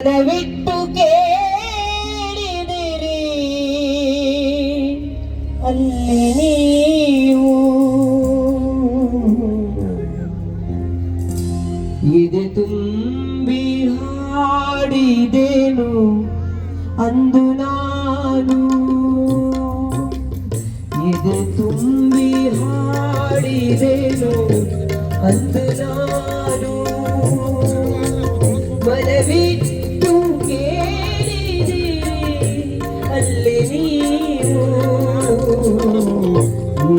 ಮನವಿಟ್ಟು ಕೇಳಿದಿರಿ. ಅಲ್ಲಿ ನೀವು ಇದೆ ತುಂಬಿ ಹಾಡಿದೇನು? ಅಂದು ನಾನು ಇದೆ ತುಂಬಿ ಹಾಡಿದೇನು? ಅಂದು ನಾನು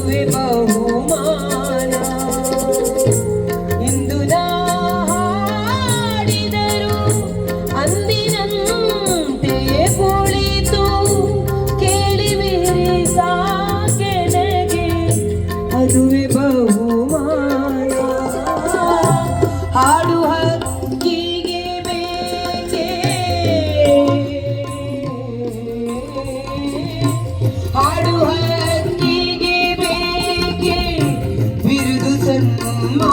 ಅದುವೇ ಬಹುಮಾನ. ಇಂದು ನಾ ಹಾಡಿದರು ಅಂದಿನಂತೆಯೇ ಕುಳಿತು ಕೇಳುವಿರಿ ಸಾಕೆ ನನಗೆ ಅದುವೇ